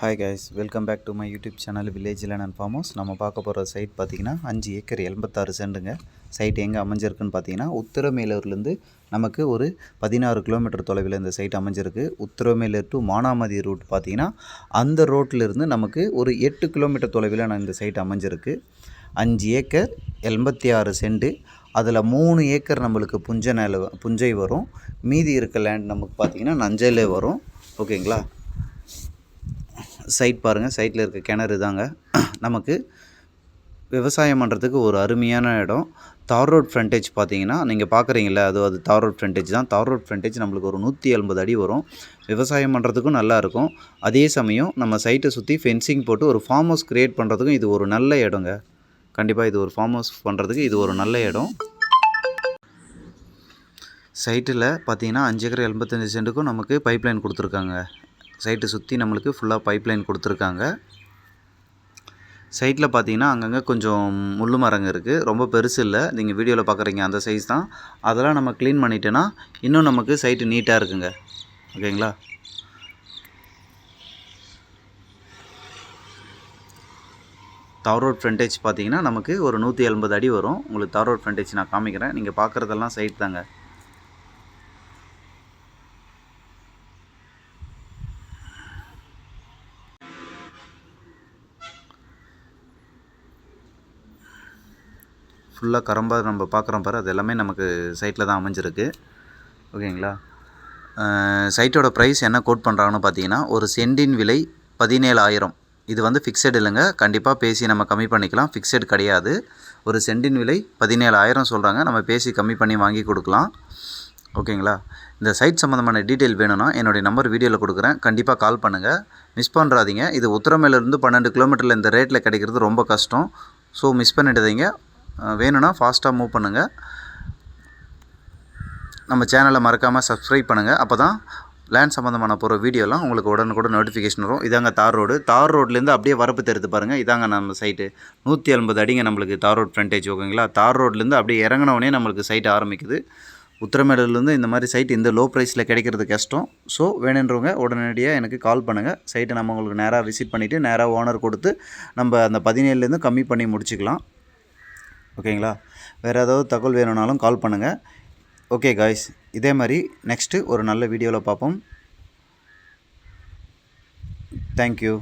Hi guys welcome back to my YouTube channel village land farm house நம்ம பார்க்க போகிற side பார்த்தீங்கன்னா அஞ்சு ஏக்கர் எண்பத்தாறு சென்ட்டுங்க சைட் எங்கே அமைஞ்சிருக்குன்னு பார்த்தீங்கன்னா உத்தரமேலூர்லேருந்து நமக்கு ஒரு பதினாறு கிலோமீட்டர் தொலைவில் இந்த சைட் அமைஞ்சிருக்கு. உத்தரமேலூர் டு மானாமதி ரூட் பார்த்திங்கன்னா அந்த ரோட்டிலிருந்து நமக்கு ஒரு எட்டு கிலோமீட்டர் தொலைவில் நான் இந்த சைட் அமைஞ்சிருக்கு. அஞ்சு ஏக்கர் எண்பத்தி ஆறு சென்ட். அதில் மூணு ஏக்கர் நம்மளுக்கு புஞ்ச நில புஞ்சை வரும். மீதி இருக்க லேண்ட் நமக்கு பார்த்தீங்கன்னா நஞ்சையிலே வரும். ஓகேங்களா சைட் பாருங்கள் சைட்டில் இருக்க கிணறு தாங்க. நமக்கு விவசாயம் பண்ணுறதுக்கு ஒரு அருமையான இடம். தார் ரோட் ஃப்ரண்டேஜ் பார்த்தீங்கன்னா நீங்கள் பார்க்குறீங்களா அது அது தார் ரோட் ஃப்ரண்டேஜ் தான். தார் ரோட் ஃப்ரண்டேஜ் நம்மளுக்கு ஒரு நூற்றி எண்பது அடி வரும். விவசாயம் பண்ணுறதுக்கும் நல்லாயிருக்கும் அதே சமயம் நம்ம சைட்டை சுற்றி ஃபென்சிங் போட்டு ஒரு ஃபார்ம் ஹவுஸ் க்ரியேட் பண்ணுறதுக்கும் இது ஒரு நல்ல இடங்க. கண்டிப்பாக இது ஒரு ஃபார்ம் ஹவுஸ் பண்ணுறதுக்கு இது ஒரு நல்ல இடம். சைட்டில் பார்த்தீங்கன்னா அஞ்சு ஏக்கர் எண்பத்தஞ்சு சென்ட்டுக்கும் நமக்கு பைப் லைன் கொடுத்துருக்காங்க. சைட்டை சுற்றி நம்மளுக்கு ஃபுல்லாக பைப் லைன் கொடுத்துருக்காங்க. சைட்டில் பார்த்தீங்கன்னா அங்கங்கே கொஞ்சம் முள் மரங்க இருக்குது ரொம்ப பெருசு இல்லை. நீங்கள் வீடியோவில் பார்க்குறீங்க அந்த சைஸ் தான். அதெல்லாம் நம்ம க்ளீன் பண்ணிட்டோன்னா இன்னும் நமக்கு சைட்டு நீட்டாக இருக்குங்க. ஓகேங்களா? தார் ரோட் ஃப்ரண்டேஜ் பார்த்தீங்கன்னா நமக்கு ஒரு நூற்றி எண்பது அடி வரும். உங்களுக்கு தார் ரோட் ஃப்ரண்டேஜ் நான் காமிக்கிறேன். நீங்கள் பார்க்குறதெல்லாம் சைட் தாங்க. ஃபுல்லாக கரம்பாக நம்ம பார்க்குறோம் பாரு. அது எல்லாமே நமக்கு சைட்டில் தான் அமைஞ்சிருக்கு. ஓகேங்களா? சைட்டோட ப்ரைஸ் என்ன கோட் பண்ணுறாங்கன்னு பார்த்தீங்கன்னா ஒரு சென்டின் விலை பதினேழாயிரம். இது வந்து ஃபிக்ஸட் இல்லைங்க. கண்டிப்பாக பேசி நம்ம கம்மி பண்ணிக்கலாம். ஃபிக்ஸட் கிடையாது. ஒரு சென்டின் விலை பதினேழாயிரம் சொல்கிறாங்க நம்ம பேசி கம்மி பண்ணி வாங்கி கொடுக்கலாம். ஓகேங்களா? இந்த சைட் சம்மந்தமான டீட்டெயில் வேணும்னா என்னுடைய நம்பர் வீடியோவில் கொடுக்குறேன். கண்டிப்பாக கால் பண்ணுங்கள் மிஸ் பண்ணுறாதீங்க இது உத்தரமேலேருந்து பன்னெண்டு கிலோமீட்டரில் இந்த ரேட்டில் கிடைக்கிறது ரொம்ப கஷ்டம். ஸோ மிஸ் பண்ணிடாதீங்க. வேணும்னா ஃபாஸ்ட்டாக மூவ் பண்ணுங்கள் நம்ம சேனலை மறக்காமல் சப்ஸ்கிரைப் பண்ணுங்கள் அப்போ தான் லேண்ட் சம்மந்தமான போகிற வீடியோலாம் உங்களுக்கு உடனுக்குடன் நோட்டிஃபிகேஷன் வரும். இதாங்க தார் ரோடு தார் ரோட்லேருந்து அப்படியே வரப்பு தெரிந்து பாருங்கள் இதாங்க நம்ம சைட்டு நூற்றி எண்பது அடிங்க நம்மளுக்கு தார் ரோட் ஃப்ரண்டேஜ் ஓகேங்களா? தார் ரோட்லேருந்து அப்படியே இறங்கினவொடனே நம்மளுக்கு சைட் ஆரம்பிக்குது. உத்தரமேடூர்லேருந்து இந்த மாதிரி சைட் இந்த லோ ப்ரைஸில் கிடைக்கிறது கஷ்டம். ஸோ வேணுன்றவங்க உடனடியாக எனக்கு கால் பண்ணுங்கள் சைட்டை நம்ம உங்களுக்கு நேராக விசிட் பண்ணிவிட்டு நேராக ஓனர் கொடுத்து நம்ம அந்த பதினேழுலேருந்து கம்மி பண்ணி முடிச்சுக்கலாம். ஓகேங்களா? வேறு ஏதாவது தகவல் வேணும்னாலும் கால் பண்ணுங்கள் ஓகே காய்ஸ் இதே மாதிரி நெக்ஸ்ட்டு ஒரு நல்ல வீடியோவில் பார்ப்போம். தேங்க்யூ